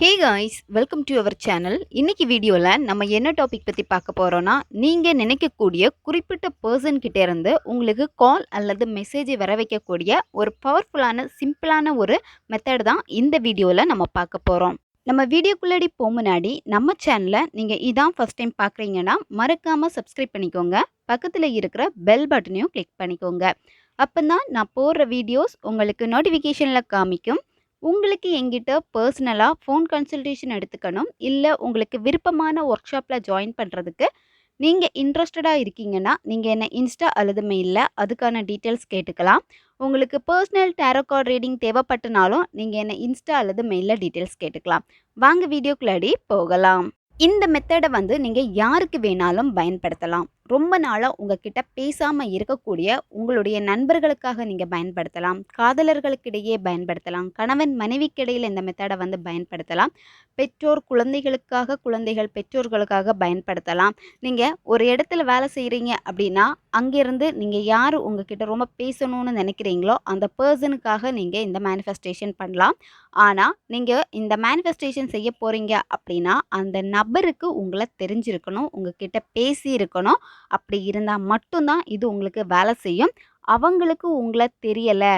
Hey guys welcome to our channel இன்னைக்கு வீடியோவில் நம்ம என்ன டாபிக் பற்றி பார்க்க போகிறோன்னா நீங்கள் நினைக்கக்கூடிய குறிப்பிட்ட பர்சன்கிட்ட இருந்து உங்களுக்கு கால் அல்லது மெசேஜை வர வைக்கக்கூடிய ஒரு பவர்ஃபுல்லான சிம்பிளான ஒரு மெத்தட் தான் இந்த வீடியோவில் நம்ம பார்க்க போகிறோம் நம்ம வீடியோக்குள்ளாடி போக முன்னாடி நம்ம சேனலை நீங்கள் இதான் ஃபஸ்ட் டைம் பார்க்குறீங்கன்னா மறக்காமல் சப்ஸ்கிரைப் பண்ணிக்கோங்க. பக்கத்தில் இருக்கிற பெல் பட்டனையும் கிளிக் பண்ணிக்கோங்க. அப்போ தான் நான் போடுற வீடியோஸ் உங்களுக்கு நோட்டிஃபிகேஷனில் காமிக்கும். உங்களுக்கு எங்கிட்ட பர்சனலாக ஃபோன் கன்சல்டேஷன் எடுத்துக்கணும். இல்லை உங்களுக்கு விருப்பமான ஒர்க் ஷாப்பில் ஜாயின் பண்ணுறதுக்கு நீங்கள் இன்ட்ரெஸ்டடாக இருக்கீங்கன்னா நீங்கள் என்ன இன்ஸ்டா அல்லது மெயிலில் அதுக்கான டீட்டெயில்ஸ் கேட்டுக்கலாம். உங்களுக்கு பர்சனல் டேரோ கார்டு ரீடிங் தேவைப்பட்டனாலும் நீங்கள் என்ன இன்ஸ்டா அல்லது மெயிலில் டீட்டெயில்ஸ் கேட்டுக்கலாம். வாங்க வீடியோக்குள்ளாடி போகலாம். இந்த மெத்தடை வந்து நீங்கள் யாருக்கு வேணாலும் பயன்படுத்தலாம். ரொம்ப நாளாக உங்ககிட்ட பேசாமல் இருக்கக்கூடிய உங்களுடைய நண்பர்களுக்காக நீங்கள் பயன்படுத்தலாம். காதலர்களுக்கிடையே பயன்படுத்தலாம். கணவன் மனைவிக்கிடையில் இந்த மெத்தடை வந்து பயன்படுத்தலாம். பெற்றோர் குழந்தைகளுக்காக குழந்தைகள் பெற்றோர்களுக்காக பயன்படுத்தலாம். நீங்கள் ஒரு இடத்துல வேலை செய்கிறீங்க அப்படின்னா அங்கேருந்து நீங்கள் யார் உங்ககிட்ட ரொம்ப பேசணும்னு நினைக்கிறீங்களோ அந்த பர்சனுக்காக நீங்கள் இந்த மேனிஃபெஸ்டேஷன் பண்ணலாம். ஆனால் நீங்கள் இந்த மேனிஃபெஸ்டேஷன் செய்ய போகிறீங்க அப்படின்னா அந்த நபருக்கு உங்களை தெரிஞ்சிருக்கணும் உங்ககிட்ட பேசி இருக்கணும் அப்படி இருந்தால் மட்டும்தான் இது உங்களுக்கு வேலை செய்யும். அவங்களுக்கு உங்களை தெரியலை.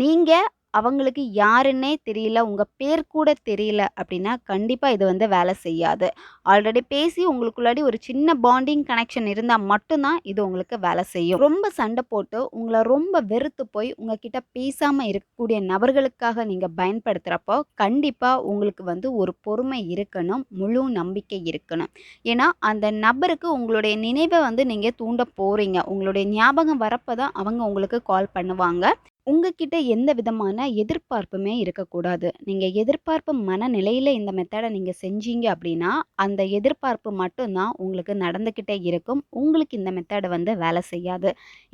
நீங்கள் அவங்களுக்கு யாருன்னே தெரியல உங்கள் பேர் கூட தெரியல அப்படின்னா கண்டிப்பாக இது வந்து வேலை செய்யாது. ஆல்ரெடி பேசி உங்களுக்குள்ளாடி ஒரு சின்ன பாண்டிங் கனெக்ஷன் இருந்தால் மட்டும்தான் இது உங்களுக்கு வேலை செய்யும். ரொம்ப சண்டை போட்டு உங்களை ரொம்ப வெறுத்து போய் உங்ககிட்ட பேசாமல் இருக்கக்கூடிய நபர்களுக்காக நீங்கள் பயன்படுத்துகிறப்போ கண்டிப்பாக உங்களுக்கு வந்து ஒரு பொறுமை இருக்கணும் முழு நம்பிக்கை இருக்கணும். ஏன்னா அந்த நபருக்கு உங்களுடைய நினைவை வந்து நீங்கள் தூண்ட போகிறீங்க உங்களுடைய ஞாபகம் வரப்போ தான் அவங்க உங்களுக்கு கால் பண்ணுவாங்க. உங்ககிட்ட எந்த விதமான எதிர்பார்ப்புமே இருக்கக்கூடாது. நீங்கள் எதிர்பார்ப்பு மனநிலையில் இந்த மெத்தடை நீங்கள் செஞ்சீங்க அப்படின்னா அந்த எதிர்பார்ப்பு மட்டும்தான் உங்களுக்கு நடந்துக்கிட்டே இருக்கும். உங்களுக்கு இந்த மெத்தடை வந்து வேலை செய்யாது.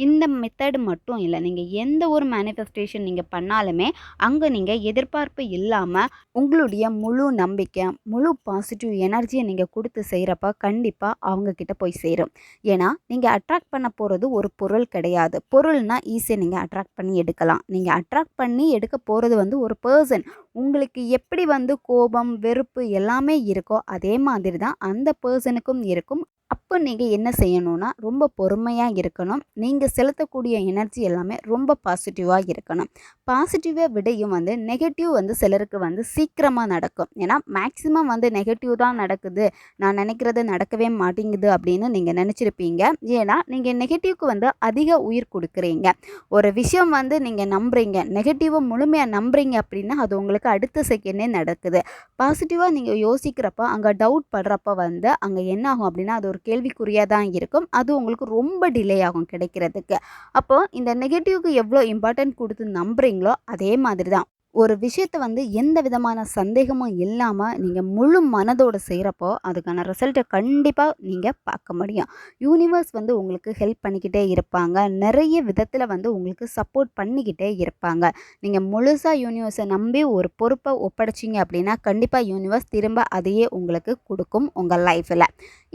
இந்த மெத்தடு மட்டும் இல்லை நீங்கள் எந்த ஒரு மேனிஃபெஸ்டேஷன் நீங்கள் பண்ணாலுமே அங்கே நீங்கள் எதிர்பார்ப்பு இல்லாமல் உங்களுடைய முழு நம்பிக்கை முழு பாசிட்டிவ் எனர்ஜியை நீங்கள் கொடுத்து செய்கிறப்ப கண்டிப்பாக அவங்கக்கிட்ட போய் சேரும். ஏன்னா நீங்கள் அட்ராக்ட் பண்ண போகிறது ஒரு பொருள் கிடையாது. பொருள்னால் ஈஸியாக நீங்கள் அட்ராக்ட் பண்ணி எடுக்க எடுக்கலாம் நீங்கள் அட்ராக்ட் பண்ணி எடுக்க போகிறது வந்து ஒரு பர்சன் உங்களுக்கு எப்படி வந்து கோபம் வெறுப்பு எல்லாமே இருக்கோ அதே மாதிரி தான் அந்த பர்சனுக்கும் இருக்கும். அப்போ நீங்கள் என்ன செய்யணும்னா ரொம்ப பொறுமையாக இருக்கணும். நீங்கள் செலுத்தக்கூடிய எனர்ஜி எல்லாமே ரொம்ப பாசிட்டிவாக இருக்கணும். பாசிட்டிவாக விடையும் வந்து நெகட்டிவ் வந்து சிலருக்கு வந்து சீக்கிரமாக நடக்கும். ஏன்னா மேக்ஸிமம் வந்து நெகட்டிவ் தான் நடக்குது. நான் நினைக்கிறது நடக்கவே மாட்டேங்குது அப்படின்னு நீங்கள் நினச்சிருப்பீங்க. ஏன்னா நீங்கள் நெகட்டிவ்க்கு வந்து அதிக உயிர் கொடுக்குறீங்க. ஒரு விஷயம் வந்து நீங்கள் நம்புறீங்க நெகட்டிவை முழுமையாக நம்புறீங்க அப்படின்னா அது உங்களுக்கு அடுத்த செகண்டே நடக்குது. பாசிட்டிவாக நீங்கள் யோசிக்கிறப்ப அங்கே டவுட் படுறப்ப வந்து அங்கே என்ன ஆகும் அப்படின்னா அது ஒரு கேள்விக்குறியாக தான் இருக்கும். அது உங்களுக்கு ரொம்ப டிலே ஆகும் கிடைக்கிறதுக்கு. அப்போது இந்த நெகட்டிவ்க்கு எவ்வளோ இம்பார்ட்டன்ட் கொடுத்து நம்புகிறீங்களோ அதே மாதிரி தான் ஒரு விஷயத்தை வந்து எந்த விதமான சந்தேகமும் இல்லாமல் நீங்கள் முழு மனதோடு செய்கிறப்போ அதுக்கான ரிசல்ட்டை கண்டிப்பாக நீங்கள் பார்க்க முடியும். யூனிவர்ஸ் வந்து உங்களுக்கு ஹெல்ப் பண்ணிக்கிட்டே இருப்பாங்க. நிறைய விதத்தில் வந்து உங்களுக்கு சப்போர்ட் பண்ணிக்கிட்டே இருப்பாங்க. நீங்கள் முழுசாக யூனிவர்ஸை நம்பி ஒரு பொறுப்பை ஒப்படைச்சிங்க அப்படின்னா கண்டிப்பாக யூனிவர்ஸ் திரும்ப அதையே உங்களுக்கு கொடுக்கும் உங்கள் லைஃப்பில்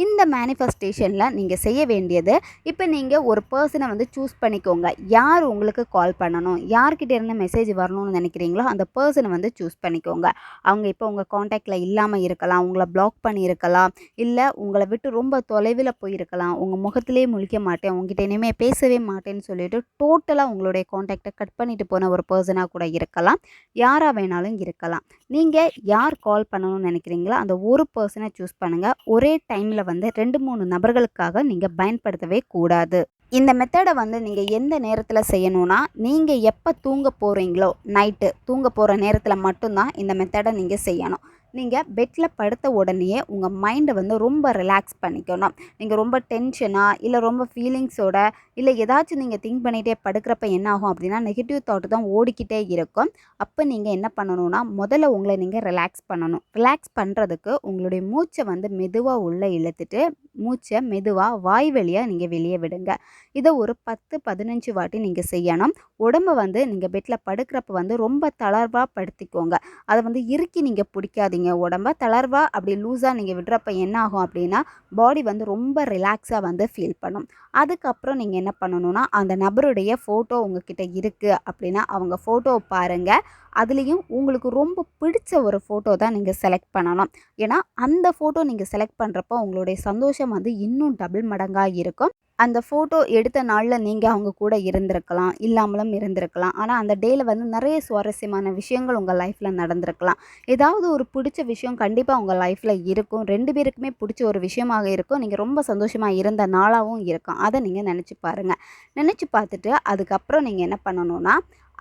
இந்த மேனிஃபெஸ்டேஷனில் நீங்கள் செய்ய வேண்டியது இப்போ நீங்கள் ஒரு பர்சனை வந்து சூஸ் பண்ணிக்கோங்க. யார் உங்களுக்கு கால் பண்ணணும்? யார்கிட்ட இருந்து மெசேஜ் வரணும்னு நினைக்கிறீங்களோ அந்த பர்சனை வந்து சூஸ் பண்ணிக்கோங்க. அவங்க இப்போ உங்கள் காண்டாக்டில் இல்லாமல் இருக்கலாம் உங்களை பிளாக் பண்ணியிருக்கலாம் இல்லை உங்களை விட்டு ரொம்ப தொலைவில் போயிருக்கலாம். உங்கள் முகத்திலே முழிக்க மாட்டேன் உங்ககிட்ட இனிமேல் பேசவே மாட்டேன்னு சொல்லிட்டு டோட்டலாக உங்களுடைய காண்டாக்டை கட் பண்ணிட்டு போன ஒரு பர்சனாக கூட இருக்கலாம். யாராக வேணாலும் இருக்கலாம். நீங்கள் யார் கால் பண்ணணும்னு நினைக்கிறீங்களோ அந்த ஒரு பர்சனை சூஸ் பண்ணுங்கள் ஒரே டைமில் வந்து ரெண்டு மூணு நபர்களுக்காக நீங்கள் பயன்படுத்தவே கூடாது. இந்த மெத்தடை வந்து நீங்கள் எந்த நேரத்தில் செய்யணும்னா நீங்கள் எப்போ தூங்க போகிறீங்களோ நைட்டு தூங்க போகிற நேரத்தில் மட்டும்தான் இந்த மெத்தடை நீங்கள் செய்யணும். நீங்கள் பெட்டில் படுத்த உடனேயே உங்கள் மைண்டை வந்து ரொம்ப ரிலாக்ஸ் பண்ணிக்கணும். நீங்கள் ரொம்ப டென்ஷனாக இல்லை ரொம்ப ஃபீலிங்ஸோட இல்லை ஏதாச்சும் நீங்கள் திங்க் பண்ணிகிட்டே படுக்கிறப்ப என்ன ஆகும் அப்படின்னா நெகட்டிவ் தாட்டு தான் ஓடிக்கிட்டே இருக்கும். அப்போ நீங்கள் என்ன பண்ணணும்னா முதல்ல உங்களை நீங்கள் ரிலாக்ஸ் பண்ணணும். ரிலாக்ஸ் பண்ணுறதுக்கு உங்களுடைய மூச்சை வந்து மெதுவாக உள்ளே இழுத்துட்டு மூச்சை மெதுவாக வாய் வழியாக நீங்கள் வெளியே விடுங்க. இதை ஒரு பத்து பதினஞ்சு வாட்டி நீங்கள் செய்யணும். உடம்ப வந்து நீங்கள் பெட்டில் படுக்கிறப்ப வந்து ரொம்ப தளர்வாக படுத்திக்கோங்க. அதை வந்து இறுக்கி நீங்கள் பிடிக்காதீங்க உடம்ப. தளர்வாக அப்படி லூஸாக நீங்கள் விடுறப்ப என்ன ஆகும் அப்படின்னா பாடி வந்து ரொம்ப ரிலாக்ஸாக வந்து ஃபீல் பண்ணும். அதுக்கப்புறம் நீங்கள் என்ன பண்ணணும்னா அந்த நபருடைய ஃபோட்டோ உங்ககிட்ட இருக்குது அப்படின்னா அவங்க ஃபோட்டோவை பாருங்கள் அதுலேயும் உங்களுக்கு ரொம்ப பிடிச்ச ஒரு ஃபோட்டோ தான் நீங்கள் செலக்ட் பண்ணணும். ஏன்னா அந்த ஃபோட்டோ நீங்கள் செலக்ட் பண்ணுறப்போ உங்களுடைய சந்தோஷம் வந்து இன்னும் டபுள் மடங்காக இருக்கும். அந்த ஃபோட்டோ எடுத்த நாளில் நீங்கள் அவங்க கூட இருந்திருக்கலாம் இல்லாமலும் இருந்திருக்கலாம். ஆனால் அந்த டேயில் வந்து நிறைய சுவாரஸ்யமான விஷயங்கள் உங்கள் லைஃப்பில் நடந்திருக்கலாம். ஏதாவது ஒரு பிடிச்ச விஷயம் கண்டிப்பாக உங்கள் லைஃப்பில் இருக்கும். ரெண்டு பேருக்குமே பிடிச்ச ஒரு விஷயமாக இருக்கும். நீங்கள் ரொம்ப சந்தோஷமாக இருந்த நாளாகவும் இருக்கும். அதை நீங்கள் நினச்சி பாருங்கள் நினச்சி பார்த்துட்டு அதுக்கப்புறம் நீங்கள் என்ன பண்ணணும்னா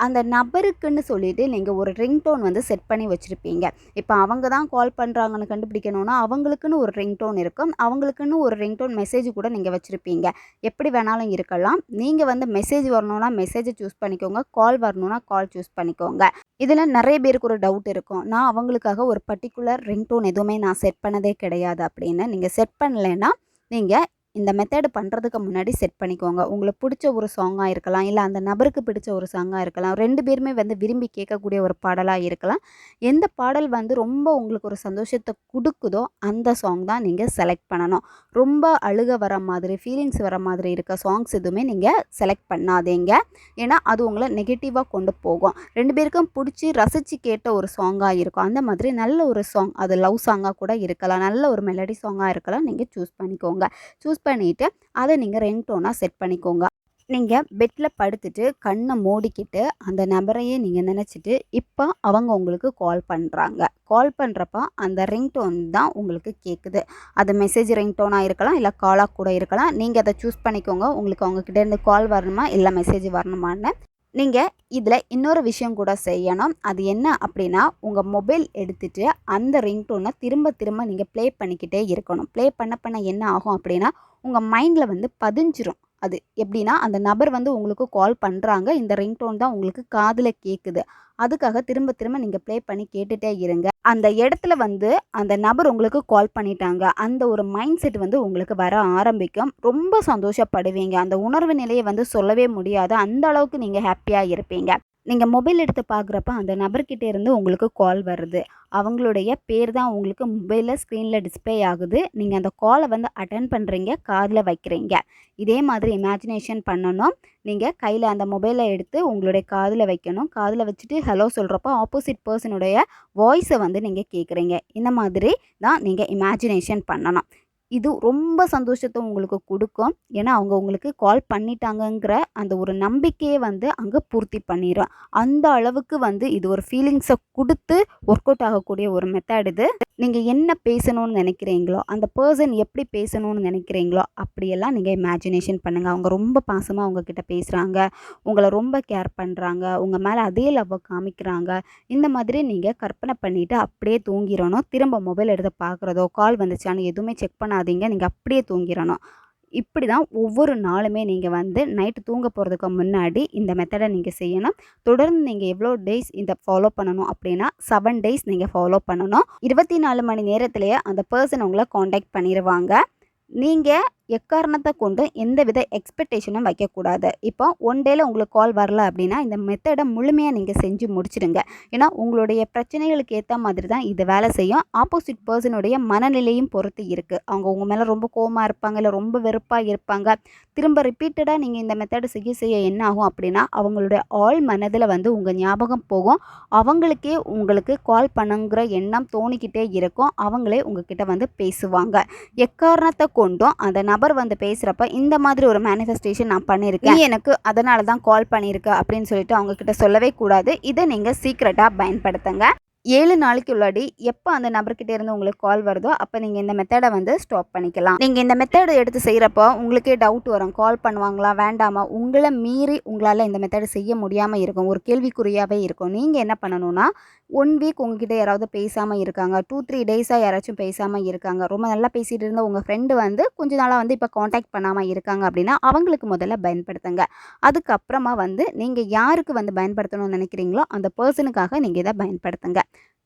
அந்த நபருக்குன்னு சொல்லிட்டு நீங்கள் ஒரு ரிங்டோன் வந்து செட் பண்ணி வச்சுருப்பீங்க. இப்போ அவங்க தான் கால் பண்ணுறாங்கன்னு கண்டுபிடிக்கணும்னா அவங்களுக்குன்னு ஒரு ரிங்டோன் இருக்கும். அவங்களுக்குன்னு ஒரு ரிங்டோன் மெசேஜ் கூட நீங்கள் வச்சுருப்பீங்க. எப்படி வேணாலும் இருக்கலாம். நீங்கள் வந்து மெசேஜ் வரணும்னா மெசேஜை சூஸ் பண்ணிக்கோங்க. கால் வரணும்னா கால் சூஸ் பண்ணிக்கோங்க. இதில் நிறைய பேருக்கு ஒரு டவுட் இருக்கும். நான் அவங்களுக்காக ஒரு பர்டிகுலர் ரிங்டோன் எதுவுமே நான் செட் பண்ணதே கிடையாது அப்படின்னு. நீங்கள் செட் பண்ணலைன்னா நீங்கள் இந்த மெத்தடு பண்ணுறதுக்கு முன்னாடி செட் பண்ணிக்கோங்க. உங்களுக்கு பிடிச்ச ஒரு சாங்காக இருக்கலாம் இல்லை அந்த நபருக்கு பிடிச்ச ஒரு சாங்காக இருக்கலாம் ரெண்டு பேருமே வந்து விரும்பி கேட்கக்கூடிய ஒரு பாடலாக இருக்கலாம். எந்த பாடல் வந்து ரொம்ப உங்களுக்கு ஒரு சந்தோஷத்தை கொடுக்குதோ அந்த சாங் தான் நீங்கள் செலக்ட் பண்ணணும். ரொம்ப அழுக வர மாதிரி ஃபீலிங்ஸ் வர மாதிரி இருக்க சாங்ஸ் எதுவுமே நீங்கள் செலக்ட் பண்ணாதீங்க. ஏன்னா அது உங்களை நெகட்டிவாக கொண்டு போகும். ரெண்டு பேருக்கும் பிடிச்சி ரசித்து கேட்ட ஒரு சாங்காக இருக்கும். அந்த மாதிரி நல்ல ஒரு சாங் அது லவ் சாங்காக கூட இருக்கலாம். நல்ல ஒரு மெலடி சாங்காக இருக்கலாம். நீங்கள் சூஸ் பண்ணிக்கோங்க. சூஸ் பண்ணிவிட்டு அதை நீங்கள் ரிங்டோனாக செட் பண்ணிக்கோங்க. நீங்கள் பெட்டில் படுத்துட்டு கண்ணை மூடிக்கிட்டு அந்த நபரையே நீங்கள் நினச்சிட்டு இப்போ அவங்க உங்களுக்கு கால் பண்ணுறாங்க கால் பண்ணுறப்ப அந்த ரிங்டோன் தான் உங்களுக்கு கேட்குது அது மெசேஜ் ரிங்டோனாக இருக்கலாம் இல்லை காலாக கூட இருக்கலாம். நீங்கள் அதை சூஸ் பண்ணிக்கோங்க. உங்களுக்கு அவங்கக்கிட்டேருந்து கால் வரணுமா இல்லை மெசேஜ் வரணுமான்னு நீங்கள் இதில் இன்னொரு விஷயம் கூட செய்யணும். அது என்ன அப்படின்னா உங்கள் மொபைல் எடுத்துகிட்டு அந்த ரிங்டோனை திரும்ப திரும்ப நீங்கள் ப்ளே பண்ணிக்கிட்டே இருக்கணும். ப்ளே பண்ண பண்ண என்ன ஆகும் அப்படின்னா உங்கள் மைண்டில் வந்து பதிஞ்சிரும். அது எப்படின்னா அந்த நபர் வந்து உங்களுக்கு கால் பண்ணுறாங்க இந்த ரிங்டோன் தான் உங்களுக்கு காதில் கேட்குது அதுக்காக திரும்ப திரும்ப நீங்கள் ப்ளே பண்ணி கேட்டுகிட்டே இருங்க. அந்த இடத்துல வந்து அந்த நபர் உங்களுக்கு கால் பண்ணிட்டாங்க. அந்த ஒரு மைண்ட் செட் வந்து உங்களுக்கு வர ஆரம்பிக்கும். ரொம்ப சந்தோஷப்படுவீங்க. அந்த உணர்வு நிலையை வந்து சொல்லவே முடியாது. அந்த அளவுக்கு நீங்கள் ஹாப்பியாக இருப்பீங்க. நீங்கள் மொபைல் எடுத்து பார்க்குறப்ப அந்த நபர்கிட்ட இருந்து உங்களுக்கு கால் வருது. அவங்களுடைய பேர் தான் உங்களுக்கு மொபைலில் ஸ்க்ரீனில் டிஸ்ப்ளே ஆகுது. நீங்கள் அந்த காலை வந்து அட்டன் பண்ணுறீங்க காதில் வைக்கிறீங்க. இதே மாதிரி இமேஜினேஷன் பண்ணணும். நீங்கள் கையில் அந்த மொபைலை எடுத்து உங்களுடைய காதில் வைக்கணும். காதில் வச்சுட்டு ஹலோ சொல்கிறப்போ ஆப்போசிட் பர்சனுடைய வாய்ஸை வந்து நீங்கள் கேட்குறீங்க இந்த மாதிரி தான் நீங்கள் இமேஜினேஷன் பண்ணணும். இது ரொம்ப சந்தோஷத்தை உங்களுக்கு கொடுக்கும். ஏன்னா அவங்க உங்களுக்கு கால் பண்ணிட்டாங்கங்கிற அந்த ஒரு நம்பிக்கையை வந்து அங்கே பூர்த்தி பண்ணிடும் அந்த அளவுக்கு வந்து இது ஒரு ஃபீலிங்ஸை கொடுத்து ஒர்க் அவுட் ஆகக்கூடிய ஒரு மெத்தட் இது. நீங்கள் என்ன பேசணும்னு நினைக்கிறீங்களோ அந்த பர்சன் எப்படி பேசணும்னு நினைக்கிறீங்களோ அப்படியெல்லாம் நீங்கள் இமேஜினேஷன் பண்ணுங்கள் அவங்க ரொம்ப பாசமாக அவங்கக்கிட்ட பேசுகிறாங்க உங்களை ரொம்ப கேர் பண்ணுறாங்க உங்கள் மேலே அதே லவ்வை காமிக்கிறாங்க. இந்த மாதிரி நீங்கள் கற்பனை பண்ணிவிட்டு அப்படியே தூங்கிடணும். திரும்ப மொபைல் எடுத்து பார்க்குறதோ கால் வந்துச்சான்னு எதுவுமே செக் பண்ணாத பண்ணாதீங்க நீங்கள் அப்படியே தூங்கிடணும் இப்படி தான் ஒவ்வொரு நாளுமே நீங்கள் வந்து நைட்டு தூங்க போகிறதுக்கு முன்னாடி இந்த மெத்தடை நீங்கள் செய்யணும். தொடர்ந்து நீங்கள் எவ்வளோ டேஸ் இந்த ஃபாலோ பண்ணணும் அப்படின்னா செவன் டேஸ் நீங்கள் ஃபாலோ பண்ணணும். இருபத்தி நாலு மணி நேரத்துலேயே அந்த பர்சன் உங்களை காண்டாக்ட் பண்ணிடுவாங்க நீங்கள் எக்காரணத்தை கொண்டு எந்த வித எக்ஸ்பெக்டேஷனும் வைக்கக்கூடாது. இப்போ ஒன் டேயில் உங்களுக்கு கால் வரல அப்படின்னா இந்த மெத்தடை முழுமையாக நீங்கள் செஞ்சு முடிச்சிடுங்க. ஏன்னா உங்களுடைய பிரச்சனைகளுக்கு ஏற்ற மாதிரி தான் இது வேலை செய்யும். ஆப்போசிட் பர்சனுடைய மனநிலையும் பொறுத்து இருக்குது அவங்க உங்கள் மேலே ரொம்ப கோவமாக இருப்பாங்க இல்லை ரொம்ப வெறுப்பாக இருப்பாங்க. திரும்ப ரிப்பீட்டடாக நீங்கள் இந்த மெத்தடை செய்ய செய்ய என்ன ஆகும் அப்படின்னா அவங்களுடைய ஆள் மனதில் வந்து உங்கள் ஞாபகம் போகும். அவங்களுக்கே உங்களுக்கு கால் பண்ணுங்கிற எண்ணம் தோணிக்கிட்டே இருக்கும். அவங்களே உங்ககிட்ட வந்து பேசுவாங்க. எக்காரணத்தை கொண்டும் அந்த நபர் வந்து பேசுகிறப்ப இந்த மாதிரி ஒரு மேனிஃபெஸ்டேஷன் நான் பண்ணியிருக்கேன் நீ எனக்கு அதனால தான் கால் பண்ணியிருக்க அப்படின்னு சொல்லிட்டு அவங்கக்கிட்ட சொல்லவே கூடாது. இதை நீங்கள் சீக்ரெட்டாக பயன்படுத்துங்க. ஏழு நாளைக்கு உள்ளாடி எப்போ அந்த நபர்கிட்ட இருந்து உங்களுக்கு கால் வருதோ அப்போ நீங்கள் இந்த மெத்தடை வந்து ஸ்டாப் பண்ணிக்கலாம். நீங்கள் இந்த மெத்தடை எடுத்து செய்கிறப்போ உங்களுக்கே டவுட் வரும். கால் பண்ணுவாங்களா வேண்டாமா? உங்களை மீறி உங்களால் இந்த மெத்தடை செய்ய முடியாமல் இருக்கும். ஒரு கேள்விக்குறியாகவே இருக்கும். நீங்கள் என்ன பண்ணணும்னா ஒன் வீக் உங்ககிட்ட யாராவது பேசாமல் இருக்காங்க. டூ த்ரீ டேஸாக யாராச்சும் பேசாமல் இருக்காங்க. ரொம்ப நல்லா பேசிகிட்டு இருந்த உங்கள் ஃப்ரெண்டு வந்து கொஞ்ச நாளாக வந்து இப்போ காண்டாக்ட் பண்ணாமல் இருக்காங்க அப்படின்னா அவங்களுக்கு முதல்ல பயன்படுத்துங்க. அதுக்கப்புறமா வந்து நீங்கள் யாருக்கு வந்து பயன்படுத்தணும்னு நினைக்கிறீங்களோ அந்த பர்சனுக்காக நீங்கள் இதை பயன்படுத்துங்க.